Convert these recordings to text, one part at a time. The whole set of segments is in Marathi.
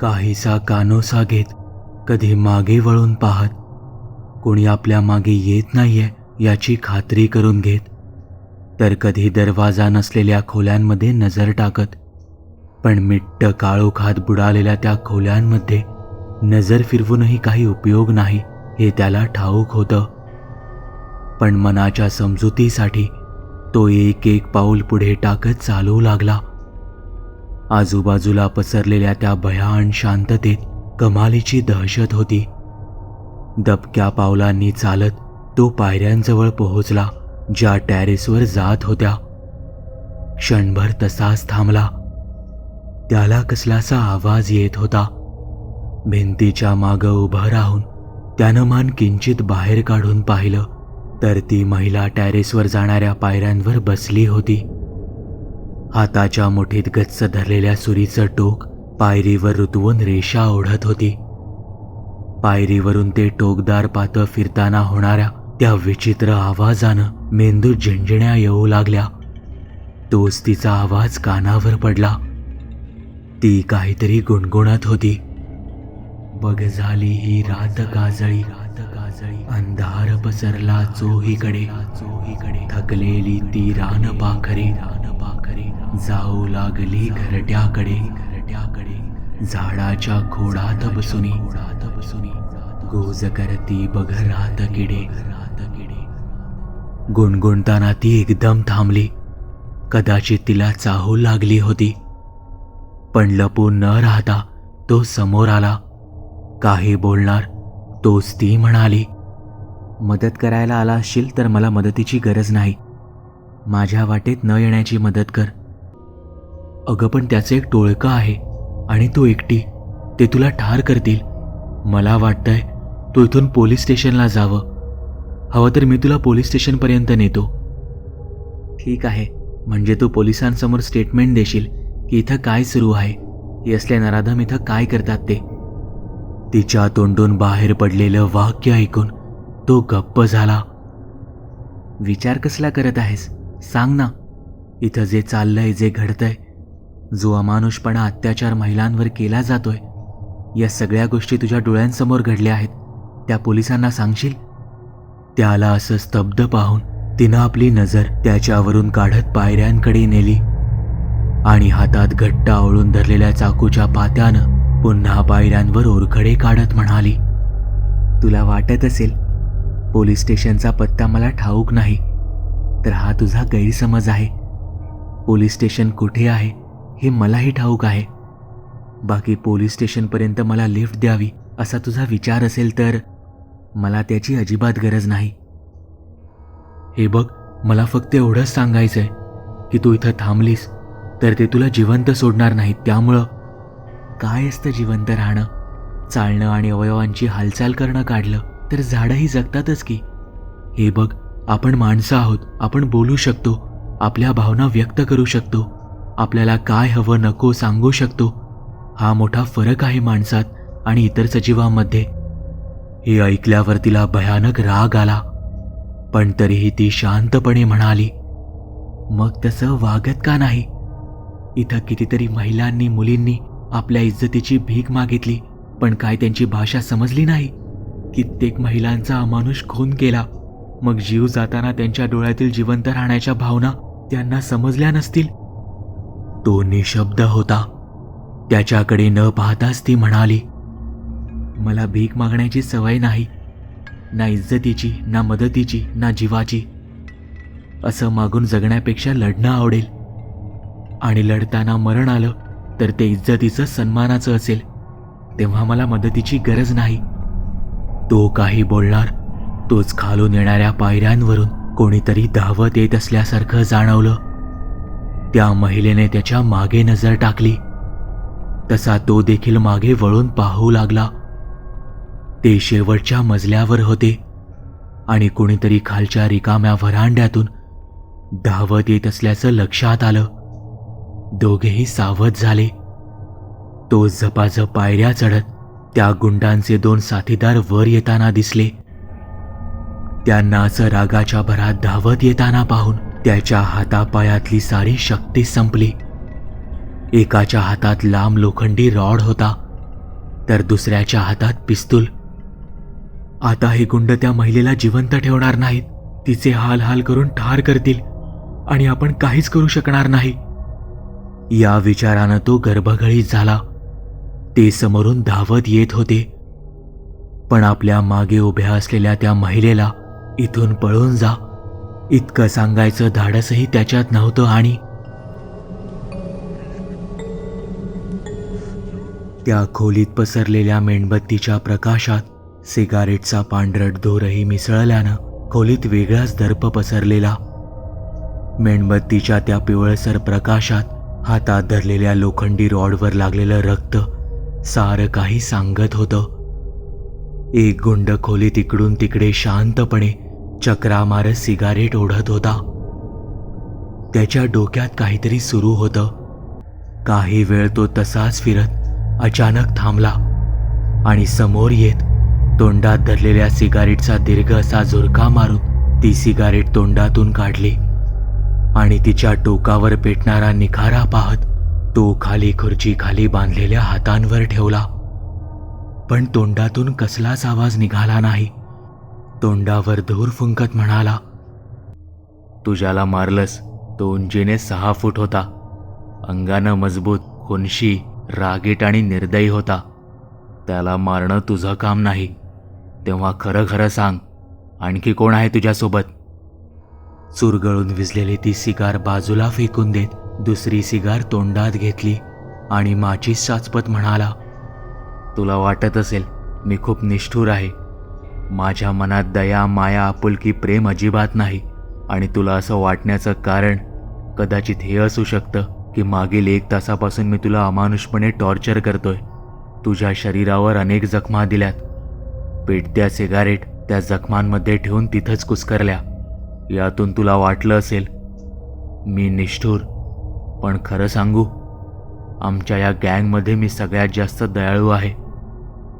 काहीसा कानोसा घेत कधी मागे वळून पाहत. कोणी आपल्या मागे येत नाहीये याची खात्री करून घेत. तर कधी दरवाजा नसलेल्या खोल्यांमध्ये नजर टाकत. पण मिट्ट काळोखात बुडालेल्या त्या खोल्यांमध्ये नजर फिरवूनही काही उपयोग नाही हे त्याला ठाऊक होतं. पण मनाच्या समजुतीसाठी तो एक एक पाऊल पुढे टाकत चालू लागला. आजूबाजूला पसरलेल्या त्या भयान शांततेत कमालीची दहशत होती. दबक्या पावलांनी चालत तो पायऱ्यांजवळ पोहोचला ज्या टॅरेसवर जात होत्या. क्षणभर तसाच थांबला. त्याला कसलासा आवाज येत होता. भिंतीच्या मागं उभं राहून त्यानं मान किंचित बाहेर काढून पाहिलं तर ती महिला टॅरेसवर जाणाऱ्या पायऱ्यांवर बसली होती. हाताच्या मुठीत गच्च धरलेल्या सुरीचं टोक पायरीवर रुतवून रेषा ओढत होती. पायरीवरून ते टोकदार पातं फिरताना होणाऱ्या त्या विचित्र आवाजानं मेंदू झिंझिण्या येऊ लागल्या. तोच तिचा आवाज कानावर पडला. ती काहीतरी गुणगुणत होती. बघ झाली ही रात गाजळी रात गाजळी अंधार पसरला चोहीकडे. चोहीकडे थकलेली ती रान रान पाखरे. जाऊ लागली घरट्याकडे. घरट्याकडे झाडाच्या खोडात बसुनी. खोडात बसुनी गोज करती बघ रात किडे. रात किडे गुणगुणताना ती एकदम थांबली. कदाचित तिला चाहू लागली होती. पण लपून न राहता तो समोर आला. काही बोलणार तोच ती म्हणाली मदत करायला आला असशील तर मला मदतीची गरज नाही. माझ्या वाटेत न येण्याची मदत कर. अगं पण त्याचं एक टोळकं आहे? आणि तो एकटी ते तुला ठार करतील. मला वाटतंय तू इथून पोलीस स्टेशनला जावं. हवं तर मी तुला पोलीस स्टेशनपर्यंत नेतो. ठीक आहे म्हणजे तू पोलिसांसमोर स्टेटमेंट देशील की इथं काय सुरू आहे हे असले नराधम इथं काय करतात ते. तिच्या तोंडून बाहेर पडलेलं वाक्य ऐकून तो गप्प झाला. विचार कसला करत आहेस? सांग ना. इथं जे चाललंय जे घडतंय जो अमानुषपणा अत्याचार महिलांवर केला जातोय या सगळ्या गोष्टी तुझ्या डोळ्यांसमोर घडल्या आहेत त्या पोलिसांना सांगशील? त्याला असं स्तब्ध पाहून तिनं आपली नजर त्याच्यावरून काढत पायऱ्यांकडे नेली आणि हातात घट्ट आवळून धरलेल्या चाकूच्या पात्यानं पुन्हा पायऱ्यांवर ओरखडे काढत म्हणाली तुला वाटत असेल पोलीस स्टेशनचा पत्ता मला ठाऊक नाही तर हा तुझा गैरसमज आहे. पोलीस स्टेशन कुठे आहे हे मलाही ठाऊक आहे. बाकी पोलीस स्टेशनपर्यंत मला लिफ्ट द्यावी असा तुझा विचार असेल तर मला त्याची अजिबात गरज नाही. हे बघ मला फक्त एवढंच सांगायचंय की तू इथं थांबलीस तर ते तुला जिवंत सोडणार नाहीत. त्यामुळं काय असतं जिवंत राहणं चालणं आणि अवयवांची हालचाल करणं काढलं तर झाडंही जगतातच की. हे बघ आपण माणसं आहोत आपण बोलू शकतो आपल्या भावना व्यक्त करू शकतो. आपल्याला काय हवं नको सांगू शकतो. हा मोठा फरक आहे माणसात आणि इतर सजीवांमध्ये. हे ऐकल्यावर तिला भयानक राग आला. पण तरीही ती शांतपणे म्हणाली मग तसं वागत का नाही? इथं कितीतरी महिलांनी मुलींनी आपल्या इज्जतीची भीक मागितली पण काय त्यांची भाषा समजली नाही? कित्येक महिलांचा अमानुष खून केला. मग जीव जाताना त्यांच्या डोळ्यातील जिवंत राहण्याच्या भावना त्यांना समजल्या नसतील? तो निशब्द होता. त्याच्याकडे न पाहताच ती म्हणाली मला भीक मागण्याची सवय नाही. ना इज्जतीची ना मदतीची ना जीवाची. असं मागून जगण्यापेक्षा लढणं आवडेल. आणि लढताना मरण आलं तर ते इज्जतीचं सन्मानाचं असेल. तेव्हा मला मदतीची गरज नाही. तो काही बोलणार तोच खालून येणाऱ्या पायऱ्यांवरून कोणीतरी धावत येत असल्यासारखं जाणवलं. त्या महिलेने त्याच्यामागे नजर टाकली. तसा तो देखील मागे वळून पाहू लागला. ते शेवटच्या मजल्यावर होते आणि कोणीतरी खालच्या रिकाम्या व्हरांड्यातून धावत येत असल्याचं लक्षात आलं. दोघेही सावध झाले. तो झपाझप पायऱ्या चढत त्या गुंडांचे दोन साथीदार वर येताना दिसले. त्यांना असं रागाच्या भरात धावत येताना पाहून त्याच्या हातापायातली सारी शक्ती संपली. एकाच्या हातात लांब लोखंडी रॉड होता तर दुसऱ्याच्या हातात पिस्तूल. आता हे गुंड त्या महिलेला जिवंत ठेवणार नाहीत. तिचे हाल हाल करून ठार करतील आणि आपण काहीच करू शकणार नाही. या विचारानं तो गर्भगळीत झाला. ते समोरून धावत येत होते. पण आपल्या मागे उभ्या असलेल्या त्या महिलेला इथून पळून जा. इतकं सांगायचं धाडसही त्याच्यात नव्हतं आणि त्या खोलीत पसरलेल्या मेणबत्तीच्या प्रकाशात सिगारेटचा पांढरट धूरही मिसळल्यानं खोलीत वेगळाच दर्प पसरलेला. मेणबत्तीच्या त्या पिवळसर प्रकाशात हातात धरलेल्या लोखंडी रॉडवर लागलेलं रक्त सारं काही सांगत होतं. एक गुंड खोलीत इकडून तिकडे शांतपणे चक्रा मारत सिगारेट ओढत होता. त्याच्या डोक्यात काहीतरी सुरू होतं. काही वेळ तो तसाच फिरत अचानक थांबला आणि समोर येत तोंडात धरलेल्या सिगारेटचा दीर्घ असा झुरका मारून ती सिगारेट तोंडातून काढली आणि तिच्या टोकावर पेटणारा निखारा पाहत तो खाली खुर्ची खाली बांधलेल्या हातांवर ठेवला. पण तोंडातून कसलाच आवाज निघाला नाही. तोंडावर धूर फुंकत म्हणाला तुझ्याला मारलंस तो उंचीने सहा फूट होता. अंगानं मजबूत खुनशी रागीट आणि निर्दयी होता. त्याला मारणं तुझं काम नाही. तेव्हा खरं खरं सांग आणखी कोण आहे तुझ्यासोबत? चुरगळून विजलेली ती सिगार बाजूला फेकून देत दुसरी सिगार तोंडात घेतली आणि माची साचपत म्हणाला तुला वाटत असेल मी खूप निष्ठुर आहे. माझ्या मनात दया माया आपुलकी प्रेम अजिबात नाही. आणि तुला असं वाटण्याचं कारण कदाचित हे असू शकतं की मागील एक तासापासून मी तुला अमानुषपणे टॉर्चर करतोय. तुझ्या शरीरावर अनेक जखमा दिल्यात. पेटत्या सिगारेट त्या जखमांमध्ये ठेवून तिथंच कुस्करल्या. यातून तुला वाटलं असेल मी निष्ठूर. पण खरं सांगू आमच्या या गँगमध्ये मी सगळ्यात जास्त दयाळू आहे.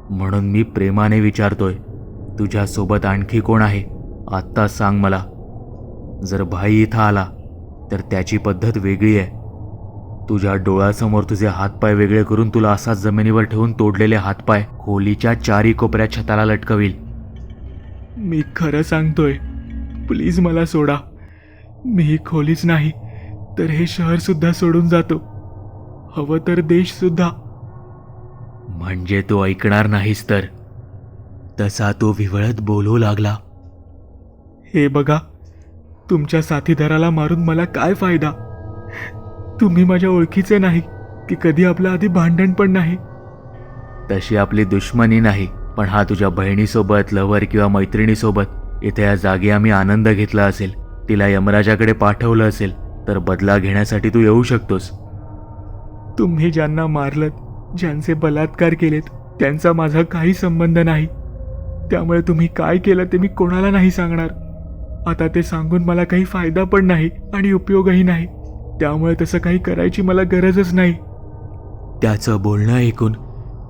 म्हणून मी प्रेमाने विचारतोय. तुझ्यासोबत आणखी कोण आहे? आत्ताच सांग मला. जर भाई इथं आला तर त्याची पद्धत वेगळी आहे. तुझ्या डोळ्यासमोर तुझे हातपाय वेगळे करून तुला असाच जमिनीवर ठेवून तोडलेले हातपाय खोलीच्या चारी कोपऱ्यात छताला लटकवील. मी खरं सांगतोय प्लीज मला सोडा. मी ही खोलीच नाही तर हे शहर सुद्धा सोडून जातो. हवं तर देश सुद्धा. म्हणजे तो ऐकणार नाहीस तर? तसा तो विवळत बोलू लागला. हे बघा तुमच्या साथीदाराला मारून मला काय फायदा? तुम्ही माझ्या ओळखीचे नाही की कधी आपल्या आधी भांडण पण नाही. तशी आपली दुश्मनी नाही पण हा तुझ्या बहिणीसोबत लवर किंवा मैत्रिणीसोबत इथे या जागी आम्ही आनंद घेतला असेल तिला यमराजाकडे पाठवलं असेल तर बदला घेण्यासाठी तू येऊ शकतोस. तुम्ही ज्यांना मारलत ज्यांचे बलात्कार केलेत त्यांचा माझा काही संबंध नाही. त्यामुळे तुम्ही काय केलं ते मी कोणाला नाही सांगणार. आता ते सांगून मला काही फायदा पण नाही आणि उपयोगही नाही. त्यामुळे तसं काही करायची मला गरजच नाही. त्याचं बोलणं ऐकून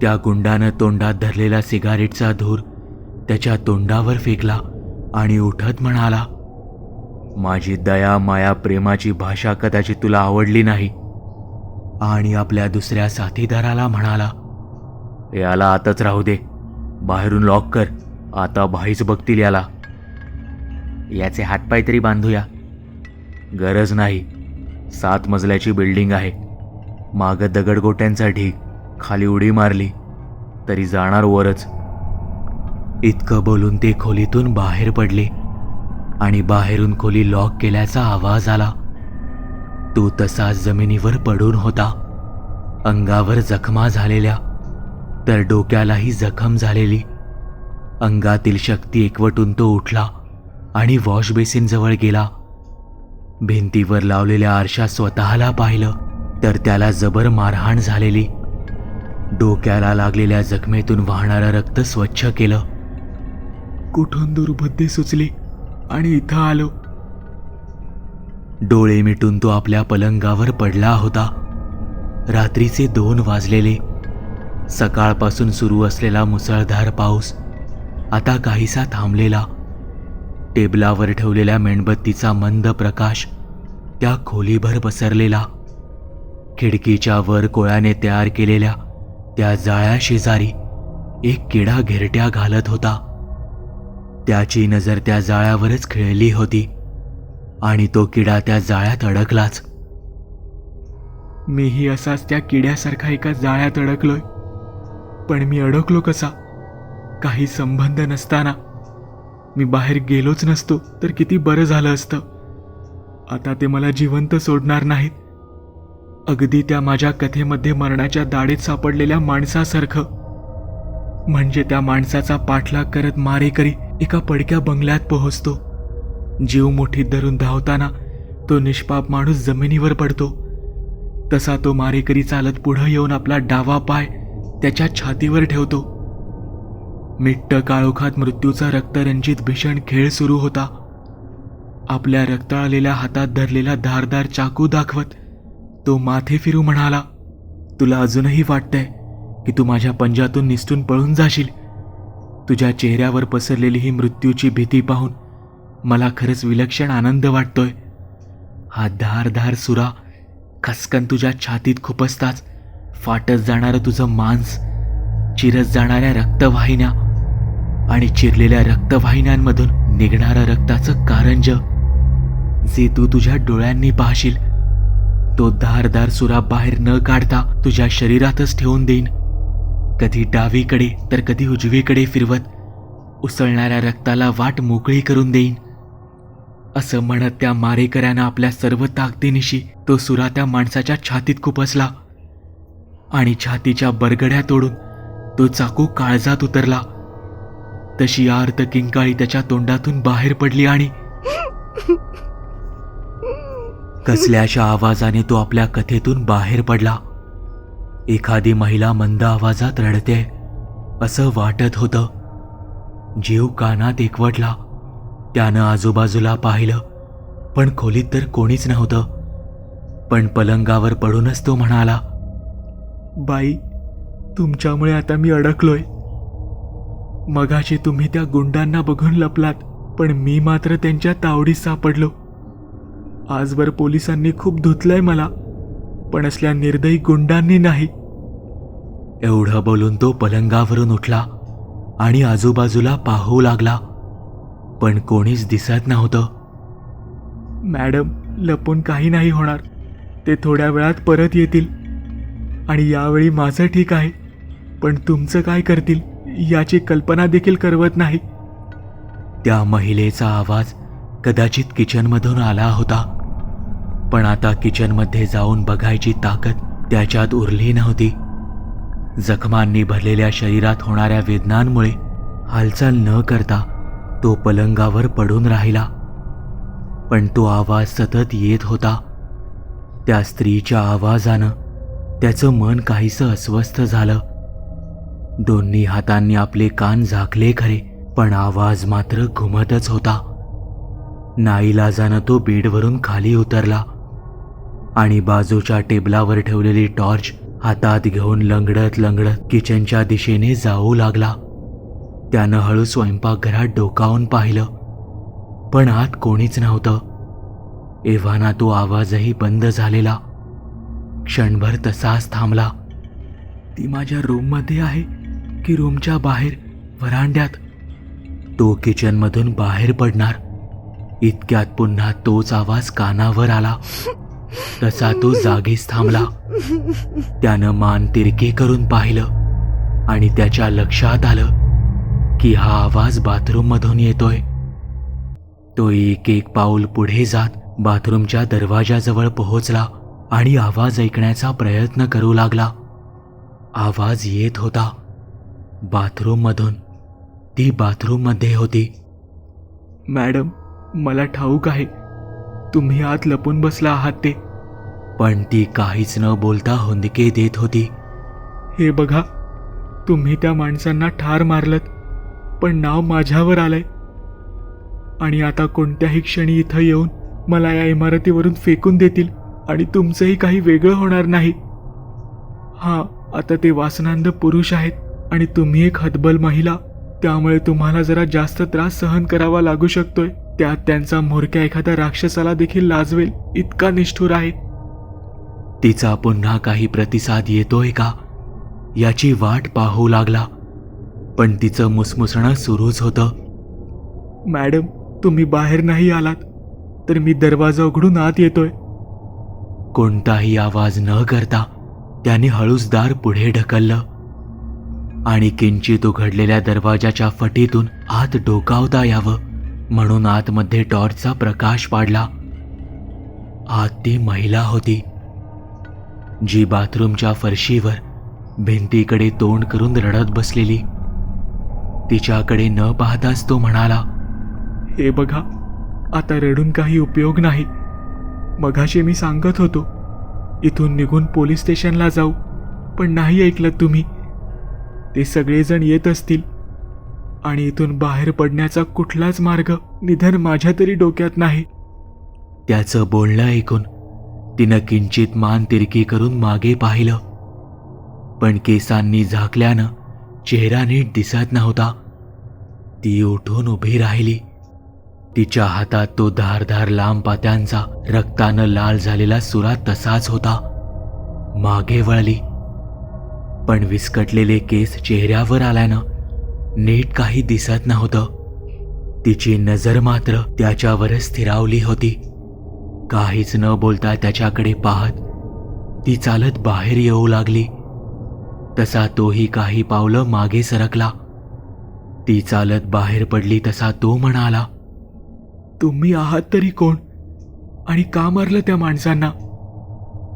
त्या गुंडानं तोंडात धरलेला सिगारेटचा धूर त्याच्या तोंडावर फेकला आणि उठत म्हणाला माझी दया माया प्रेमाची भाषा कदाचित तुला आवडली नाही. आणि आपल्या दुसऱ्या साथीदाराला म्हणाला याला आताच राहू दे. बाहेरून लॉक कर. आता भाईच बघतील याला. याचे हातपाय तरी बांधूया. गरज नाही. सात मजल्याची बिल्डिंग आहे. मागं दगडगोट्यांचा ढीग खाली उडी मारली. तरी जाणार वरच. इतकं बोलून ते खोलीतून बाहेर पडले. आणि बाहेरून खोली लॉक केल्याचा आवाज आला. तो तसाच जमिनीवर पडून होता. अंगावर जखमा झालेल्या. तर डोक्यालाही जखम झालेली. अंगातील शक्ती एकवटून तो उठला आणि वॉश बेसिनजवळ गेला. भिंतीवर लावलेल्या आरशा स्वतःला पाहिलं तर त्याला जबर मारहाण झालेली. डोक्याला लागलेल्या जखमेतून वाहणारं रक्त स्वच्छ केलं. कुठून दुर्बुद्धी सुचली आणि इथं आलो? डोळे मिटून तो आपल्या पलंगावर पडला होता. रात्रीचे दोन वाजलेले. सकाळपासून सुरू असलेला मुसळधार पाऊस आता काहीसा थांबलेला. टेबलावर ठेवलेल्या मेणबत्तीचा मंद प्रकाश त्या खोलीभर पसरलेला. खिडकीच्या वर कोळ्याने तयार केलेल्या त्या जाळ्या शेजारी एक किडा घेरट्या घालत होता. त्याची नजर त्या जाळ्यावरच खेळली होती आणि तो किडा त्या जाळ्यात अडकलाच. मीही असाच त्या किड्यासारखा एका जाळ्यात अडकलोय. पण मी अडकलो कसा? काही संबंध नसताना. मी बाहेर गेलोच नसतो तर किती बरं झालं असतं. आता ते मला जिवंत सोडणार नाहीत. अगदी त्या माझ्या कथेमध्ये मरणाच्या दाढेत सापडलेल्या माणसासारखं. म्हणजे त्या माणसाचा पाठलाग करत मारेकरी एका पडक्या बंगल्यात पोहोचतो. जीव मुठीत धरून धावताना तो निष्पाप माणूस जमिनीवर पडतो. तसा तो मारेकरी चालत पुढं येऊन आपला डावा पाय त्याच्या छातीवर ठेवतो. मिट्ट काळोखात मृत्यूचा रक्तरंजित भीषण खेळ सुरू होता. आपल्या रक्ताळलेल्या हातात धरलेला धारदार चाकू दाखवत तो माथे फिरू म्हणाला तुला अजूनही वाटतंय की तू माझ्या पंजातून निसटून पळून जाशील. तुझ्या चेहऱ्यावर पसरलेली ही मृत्यूची भीती पाहून मला खरंच विलक्षण आनंद वाटतोय. हा धारधार सुरा खसकन तुझ्या छातीत खुपसताच फाटत जाणारं तुझं मांस चिरत जाणाऱ्या रक्तवाहिन्या आणि चिरलेल्या रक्तवाहिन्यांमधून निघणारं रक्ताचं कारंज जे तू तुझ्या डोळ्यांनी पाहशील तो धारदार सुरा बाहेर न काढता तुझ्या शरीरातच ठेवून देईन. कधी डावीकडे तर कधी उजवीकडे फिरवत उसळणाऱ्या रक्ताला वाट मोकळी करून देईन. असं म्हणत त्या मारेकऱ्यानं आपल्या सर्व ताकदीनिशी तो सुरा त्या माणसाच्या छातीत खुपसला आणि छातीच्या बरगड्या तोडून तो चाकू काळजात उतरला. तशी आर्त किंकाळी त्याच्या तोंडातून बाहेर पडली आणि कसल्याशा आवाजाने तो आपल्या कथेतून बाहेर पडला. एखादी महिला मंद आवाजात रडते असं वाटत होतं. जीव कानात एकवटला. त्यानं आजूबाजूला पाहिलं पण खोलीत तर कोणीच नव्हतं. पण पलंगावर पडूनच तो म्हणाला बाई तुमच्यामुळे आता मी अडकलोय. मगाशी तुम्ही त्या गुंडांना बघून लपलात पण मी मात्र त्यांच्या तावडीत सापडलो. आजवर पोलिसांनी खूप धुतलंय मला पण असल्या निर्दयी गुंडांनी नाही. एवढं बोलून तो पलंगावरून उठला आणि आजूबाजूला पाहू लागला पण कोणीच दिसत नव्हतं. मॅडम लपून काही नाही होणार. ते थोड्या वेळात परत येतील. आणि यावेळी माझं ठीक आहे पण तुमचं काय करतील? याची कल्पना देखील करवत नाही. त्या महिलेचा आवाज कदाचित किचनमधून आला होता. पण आता किचनमध्ये जाऊन बघायची ताकद त्याच्यात उरली नव्हती. जखमांनी भरलेल्या शरीरात होणाऱ्या वेदनांमुळे हालचाल न करता तो पलंगावर पडून राहिला. पण तो आवाज सतत येत होता. त्या स्त्रीच्या आवाजानं त्याचं मन काहीसं अस्वस्थ झालं. दोन्ही हातांनी आपले कान झाकले खरे पण आवाज मात्र घुमतच होता. नाईलाजानं तो बेडवरून खाली उतरला आणि बाजूच्या टेबलावर ठेवलेली टॉर्च हातात घेऊन लंगडत लंगडत किचनच्या दिशेने जाऊ लागला. त्यानं हळू स्वयंपाकघरात डोकावून पाहिलं पण आत कोणीच नव्हतं. एव्हाना तो आवाजही बंद झालेला. क्षणभर तसाच थांबला. ती माझ्या रूममध्ये आहे. की रूमच्या बाहेर व्हरांड्यात तो किचनमधून बाहेर पडणार. इतक्यात पुन्हा तोच आवाज कानावर आला. तसा तो जागीच थांबला. त्यानं मान तिरकी करून पाहिलं आणि त्याच्या लक्षात आलं की हा आवाज बाथरूम मधून येतोय. तो एक एक पाऊल पुढे जात बाथरूमच्या दरवाजाजवळ पोहोचला आणि आवाज ऐकण्याचा प्रयत्न करू लागला. आवाज येत होता. बाथरूम मधून ती बाथरूममध्ये होती. मॅडम मला ठाऊक आहे. तुम्ही आत लपून बसला आहात ते. पण ती काहीच न बोलता हुंदके देत होती. हे बघा तुम्ही त्या माणसांना ठार मारलत पण नाव माझ्यावर आलंय. आणि आता कोणत्याही क्षणी इथं येऊन मला या इमारतीवरून फेकून देतील आणि तुमचंही काही वेगळं होणार नाही. हां आता ते वासनांद पुरुष आहेत. आणि तुम्ही एक हतबल महिला त्यामुळे तुम्हाला जरा जास्त त्रास सहन करावा लागू शकतोय. त्यात त्यांचा म्होरक्या एखाद्या राक्षसाला देखील लाजवेल. इतका निष्ठुर आहे. तिचा पुन्हा काही प्रतिसाद येतोय का? याची वाट पाहू लागला. पण तिचं मुसमुसणं सुरूच होतं. मॅडम तुम्ही बाहेर नाही आलात तर मी दरवाजा उघडून आत येतोय. कोणताही आवाज न करता त्याने हळूसदार पुढे ढकललं. आणि किंचित उघडलेल्या दरवाजाच्या फटीतून आत डोकावता यावं म्हणून आतमध्ये टॉर्चचा प्रकाश पाडला. आत ती महिला होती. जी बाथरूमच्या फरशीवर भिंतीकडे तोंड करून रडत बसलेली. तिच्याकडे न पाहताच तो म्हणाला हे बघा आता रडून काही उपयोग नाही. मघाशी मी सांगत होतो इथून निघून पोलीस स्टेशनला जाऊ पण नाही ऐकलं तुम्ही. ते सगळेजण येत असतील. आणि इथून बाहेर पडण्याचा कुठलाच मार्ग निधन माझ्या तरी डोक्यात नाही. त्याचं बोलणं ऐकून तिनं किंचित मान तिरकी करून मागे पाहिलं. पण केसांनी झाकल्यानं चेहरा नीट दिसत नव्हता. ती उठून उभी राहिली. तिच्या हातात तो धारधार लांब पात्यांचा रक्तानं लाल झालेला सुरा तसाच होता. मागे वळली. पण विस्कटलेले केस चेहऱ्यावर आल्यानं नीट काही दिसत नव्हतं. तिची नजर मात्र त्याच्यावरच स्थिरावली होती. काहीच न बोलता त्याच्याकडे पाहत ती चालत बाहेर येऊ लागली. तसा तोही काही पावलं मागे सरकला. ती चालत बाहेर पडली तसा तो म्हणाला तुम्ही आहात तरी कोण? आणि का मारलं त्या माणसांना?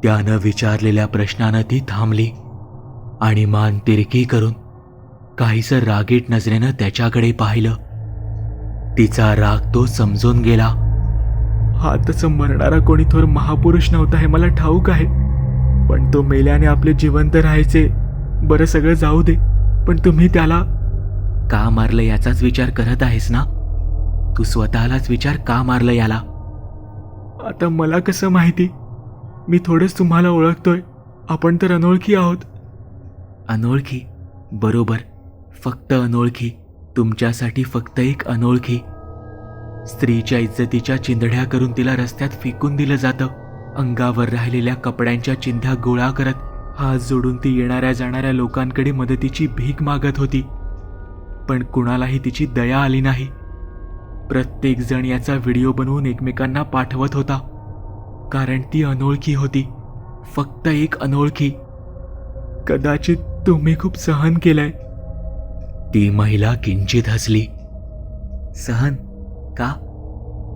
त्यानं विचारलेल्या प्रश्नानं ती थांबली. आणि मान तिरकी करून काहीसं रागीट नजरेनं त्याच्याकडे पाहिलं. तिचा राग तो समजून गेला. हा तसं मरणारा कोणी थोर महापुरुष नव्हता हे मला ठाऊक आहे. पण तो मेल्याने आपले जिवंत राहायचे. बरं सगळं जाऊ दे पण तुम्ही त्याला का मारलं याचाच विचार करत आहेस ना? तू स्वतःलाच विचार का मारलं याला? आता मला कसं माहिती? मी थोडंच तुम्हाला ओळखतोय. आपण तर अनोळखी आहोत. अनोळखी. बरोबर. फक्त अनोळखी. तुमच्यासाठी फक्त एक अनोळखी. स्त्रीच्या इज्जतीच्या चिंधड्या करून तिला रस्त्यात फेकून दिलं जातं. अंगावर राहिलेल्या कपड्यांच्या चिंध्या गोळा करत हात जोडून ती येणाऱ्या जाणाऱ्या लोकांकडे मदतीची भीक मागत होती. पण कुणालाही तिची दया आली नाही. प्रत्येक जण याचा व्हिडिओ बनवून एकमेकांना पाठवत होता. कारण ती अनोळखी होती. फक्त एक अनोळखी. कदाचित तुम्ही खूप सहन केलंय. ती महिला किंचित हसली. सहन? का?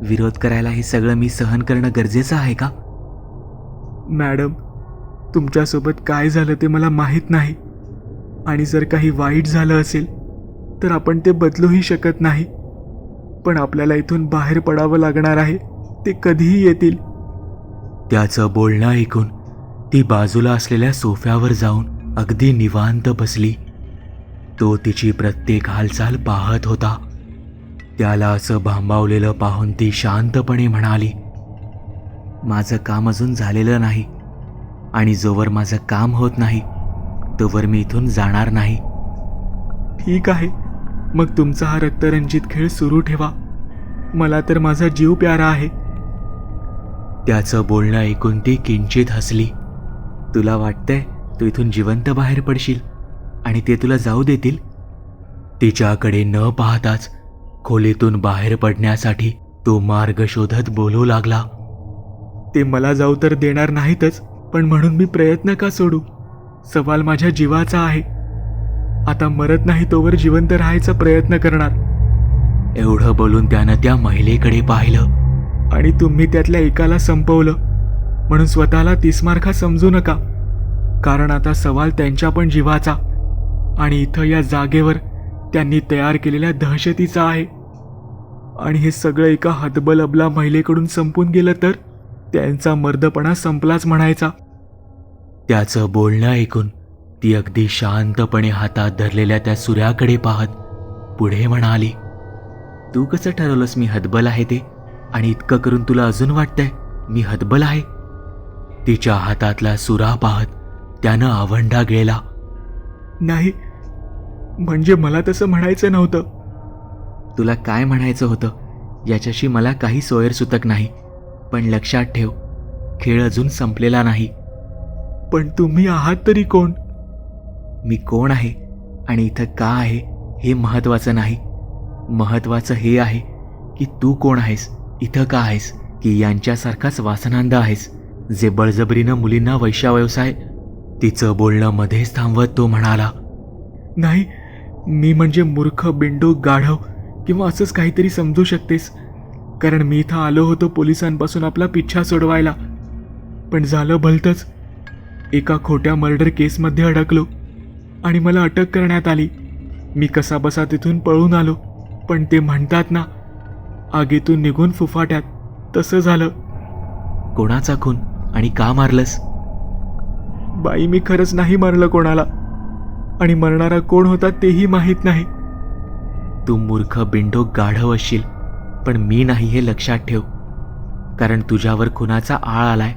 विरोध करायला हे सगळं मी सहन करणं गरजेचं आहे का? मॅडम तुमच्यासोबत काय झालं ते मला माहीत नाही. आणि जर काही वाईट झालं असेल तर आपण ते बदलूही शकत नाही. पण आपल्याला इथून बाहेर पडावं लागणार आहे ते कधीही येतील. त्याचं बोलणं ऐकून ती बाजूला असलेल्या सोफ्यावर जाऊन अगदी निवांत बसली. तो तिची प्रत्येक हालचाल पाहत होता. त्याला असं भांबावलेलं पाहून ती शांतपणे म्हणाली माझं काम अजून झालेलं नाही आणि जोवर माझं काम होत नाही तोवर मी इथून जाणार नाही. ठीक आहे. मग तुमचा हा रक्तरंजित खेळ सुरू ठेवा. मला तर माझा जीव प्यारा आहे. त्याचं बोलणं ऐकून ती किंचित हसली. तुला वाटतंय तू इथून जिवंत बाहेर पडशील आणि ते तुला जाऊ देतील. तिच्याकडे न पाहताच खोलीतून बाहेर पडण्यासाठी तो मार्ग शोधत बोलू लागला. ते मला जाऊ तर देणार नाहीतच पण म्हणून मी प्रयत्न का सोडू? सवाल माझ्या जीवाचा आहे. आता मरत नाही तोवर जिवंत राहायचा प्रयत्न करणार. एवढं बोलून त्यानं त्या महिलेकडे पाहिलं आणि तुम्ही त्यातल्या एकाला संपवलं. म्हणून स्वतःला तिसमार्खा समजू नका. कारण आता सवाल त्यांच्या पण जीवाचा. आणि इथं या जागेवर त्यांनी तयार केलेल्या दहशतीचा आहे. आणि हे सगळं एका हतबलबला महिलेकडून संपून गेलं तर त्यांचा मर्दपणा संपलाच म्हणायचा. त्याचं बोलणं ऐकून ती अगदी शांतपणे हातात धरलेल्या त्या सूर्याकडे पाहत पुढे म्हणाली तू कसं ठरवलंस मी हतबल आहे ते? आणि इतकं करून तुला अजून वाटतंय मी हतबल आहे? तिच्या हातातला सुरा पाहत त्यानं आवंढा गेला. नाही म्हणजे मला तसं म्हणायचं नव्हतं. तुला काय म्हणायचं होतं? याच्याशी मला काही सोयरसुतक नाही. पण लक्षात ठेव खेळ अजून संपलेला नाही. पण तुम्ही आहात तरी कोण? मी कोण आहे आणि इथं का आहे हे महत्वाचं नाही. महत्वाचं हे आहे की तू कोण आहेस इथं का आहेस की यांच्यासारखाच वासनांद आहेस जे बळजबरीनं मुलींना वैश्याव्यवसाय तिचं बोलणं मध्येच थांबवत तो म्हणाला नाही मी म्हणजे मूर्ख बिंडो गाढव किंवा असंच काहीतरी समजू शकतेस. कारण मी इथं आलो होतो पोलिसांपासून आपला पिच्छा सोडवायला. पण झालं भलतंच. एका खोट्या मर्डर केसमध्ये अडकलो आणि मला अटक करण्यात आली. मी कसा बसा तिथून पळून आलो पण ते म्हणतात ना आगीतून निघून फुफाट्यात. तसं झालं. कोणाचा खून आणि का मारलंस? बाई मी खरंच नाही मारलं कोणाला. आणि मरणारा कोण होता तेही माहीत नाही. तू मूर्ख बिंडो गाढव असशील पण मी नाही हे लक्षात ठेव. कारण तुझ्यावर खुनाचा आळ आलाय.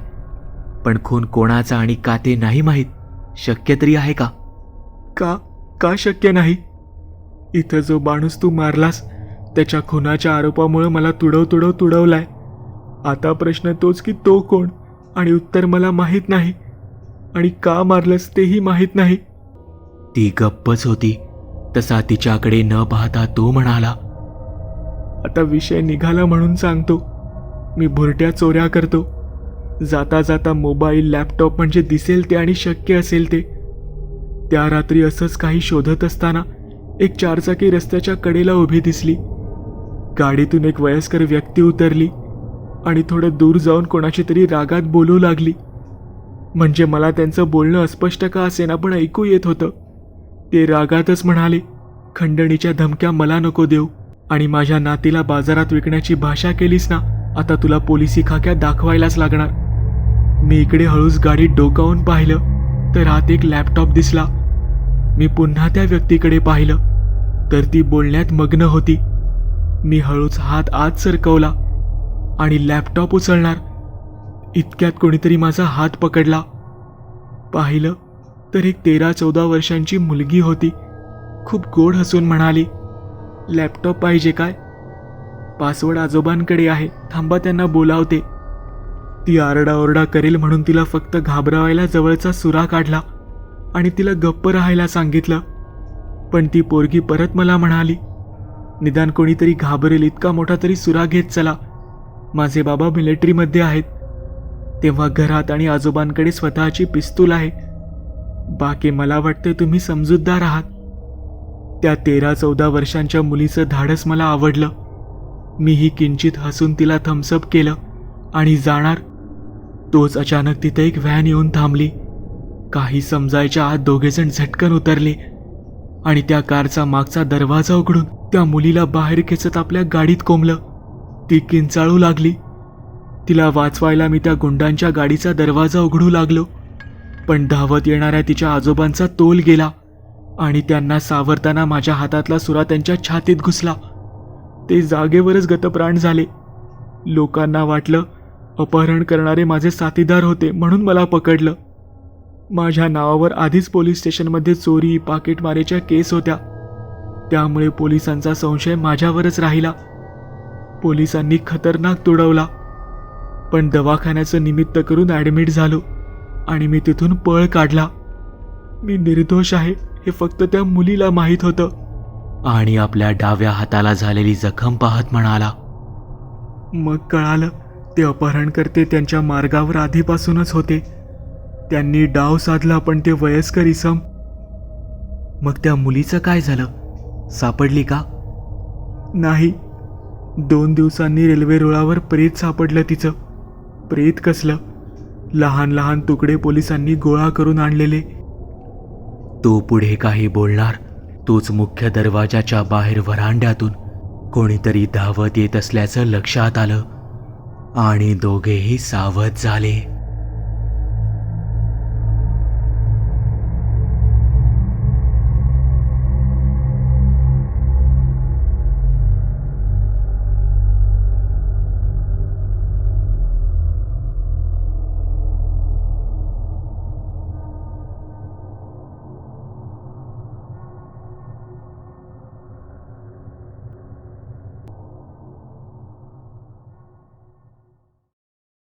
पण खून कोणाचा आणि का ते नाही माहीत शक्य तरी आहे का? का? का शक्य नाही? इथं जो माणूस तू मारलास त्याच्या खुनाच्या आरोपामुळे मला तुडव तुडव तुडवलाय. आता प्रश्न तोच की तो कोण? आणि उत्तर मला माहीत नाही. आणि का मारलंस तेही माहीत नाही. ती गप्पच होती. तसा तिच्याकडे न पाहता तो म्हणाला आता विषय निघाला म्हणून सांगतो. मी भुरट्या चोऱ्या करतो. जाता जाता मोबाईल लॅपटॉप म्हणजे दिसेल ते आणि शक्य असेल ते. त्या रात्री असंच काही शोधत असताना एक चारचाकी रस्त्याच्या कडेला उभी दिसली. गाडीतून एक वयस्कर व्यक्ती उतरली आणि थोडं दूर जाऊन कोणाची तरी रागात बोलू लागली. म्हणजे मला त्यांचं बोलणं अस्पष्ट का असेना पण ऐकू येत होतं. ते रागातच म्हणाले खंडणीच्या धमक्या मला नको देऊ आणि माझ्या नातीला बाजारात विकण्याची भाषा केलीस ना आता तुला पोलिसी खाक्यात दाखवायलाच लागणार. मी इकडे हळूच गाडीत डोकावून पाहिलं तर हात एक लॅपटॉप दिसला. मी पुन्हा त्या व्यक्तीकडे पाहिलं तर ती बोलण्यात मग्न होती. मी हळूच हात आत सरकवला आणि लॅपटॉप उचलणार. इतक्यात कोणीतरी माझा हात पकडला. पाहिलं तर एक तेरा चौदा वर्षांची मुलगी होती. खूप गोड हसून म्हणाली लॅपटॉप पाहिजे काय? पासवर्ड आजोबांकडे आहे थांबा त्यांना बोलावते. ती आरडाओरडा करेल म्हणून तिला फक्त घाबरवायला जवळचा सुरा काढला आणि तिला गप्प राहायला सांगितलं. पण ती पोरगी परत मला म्हणाली निदान कोणीतरी घाबरेल इतका मोठा तरी सुरा घेत चला. माझे बाबा मिलिटरीमध्ये आहेत. तेव्हा घरात आणि आजोबांकडे स्वतःची पिस्तूल आहे. बाकी मला वाटते तुम्ही समजूतदार आहात. त्या तेरा चौदा वर्षांच्या मुलीचं धाडस मला आवडलं. मीही किंचित हसून तिला थम्सअप केलं आणि जाणार. तोच अचानक तिथे एक व्हॅन येऊन थांबली. काही समजायच्या आत दोघेजण झटकन उतरले आणि त्या कारचा मागचा दरवाजा उघडून त्या मुलीला बाहेर खेचत आपल्या गाडीत कोंबलं. ती किंचाळू लागली. तिला वाचवायला मी त्या गुंडांच्या गाडीचा दरवाजा उघडू लागलो. पण धावत येणाऱ्या तिच्या आजोबांचा तोल गेला आणि त्यांना सावरताना माझ्या हातातला सुरा त्यांच्या छातीत घुसला. ते जागेवरच गतप्राण झाले. लोकांना वाटलं अपहरण करणारे माझे साथीदार होते म्हणून मला पकडलं. माझ्या नावावर आधीच पोलीस स्टेशनमध्ये चोरी पाकिटमारीच्या केस होत्या. त्यामुळे पोलिसांचा संशय माझ्यावरच राहिला. पोलिसांनी खतरनाक तुडवला. पण दवाखान्याचं निमित्त करून ॲडमिट झालो आणि मी तिथून पळ काढला. मी निर्दोष आहे हे फक्त त्या मुलीला माहीत होतं. आणि आपल्या डाव्या हाताला झालेली जखम पाहत म्हणाला मग कळालं ते अपहरणकर्ते त्यांच्या मार्गावर आधीपासूनच होते. त्यांनी डाव साधला पण ते वयस्कर इसम. मग त्या मुलीचं काय झालं? सापडली का? नाही. दोन दिवसांनी रेल्वे रुळावर प्रेत सापडलं तिचं. प्रेत कसलं? लहान लहान तुकडे पोलिसांनी गोळा करून आणलेले. तो पुढे काही बोलणार तोच मुख्य दरवाजाच्या बाहेर व्हरांड्यातून कोणीतरी धावत येत असल्याचं लक्षात आलं आणि दोघेही सावध झाले.